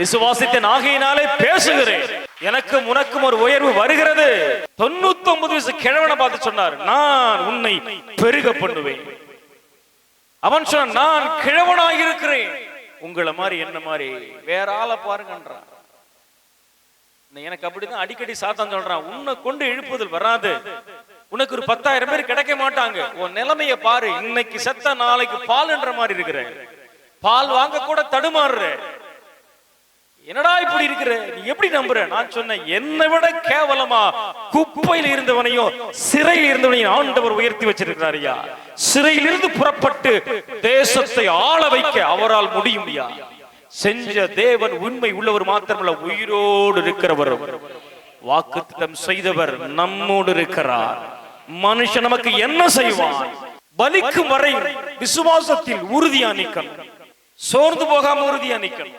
விசுவாசித்தேன் ஆகையினாலே பேசுகிறேன். எனக்கும் உனக்கும் ஒரு உயர்வு வருகிறது. தொண்ணூத்தி ஒன்பது வயசு கிழவனை பார்த்து சொன்னார் நான் உன்னை பெருக பண்ணுவேன். அவன் சொன்ன நான் கிழவனாக இருக்கிறேன். உங்களை மாதிரி என்ன மாதிரி? வேற ஆளை பாருங்கன்றான். எனக்கு அப்படிதான் அடிக்கடி சாத்தான் சொல்றான். உன்னை கொண்டு எழுப்புதல் வராது. உனக்கு ஒரு பத்தாயிரம் பேர் கிடைக்க மாட்டாங்க. உன் நிலைமைய பாரு. இன்னைக்கு செத்த நாளைக்கு பால் என்ற மாதிரி இருக்கிற பால் வாங்க கூட தடுமாறுற என்னடா இப்படி இருக்கிற? நீ எப்படி நம்புற? நான் சொன்னேன் என்னை விட கேவலமா குப்பையில் இருந்தவனையும் சிறையில் இருந்தவனையும் ஆண்டவர் உயர்த்தி வச்சிருக்கிறார் ஐயா. சிறையிலிருந்து புறப்பட்டு தேசத்தை ஆள வைக்க அவரால் முடியும் ஐயா. செஞ்ச தேவன் உண்மை உள்ளவர் மாத்திரமல்ல உயிரோடு இருக்கிறவர். வாக்குத்தம் செய்தவர் நம்மோடு இருக்கிறார். மனுஷன் நமக்கு என்ன செய்வான்? பலிக்கும் வரை விசுவாசத்தில் உறுதியா நிக்கணும் சோர்ந்து போகாம உறுதியா நிக்கணும்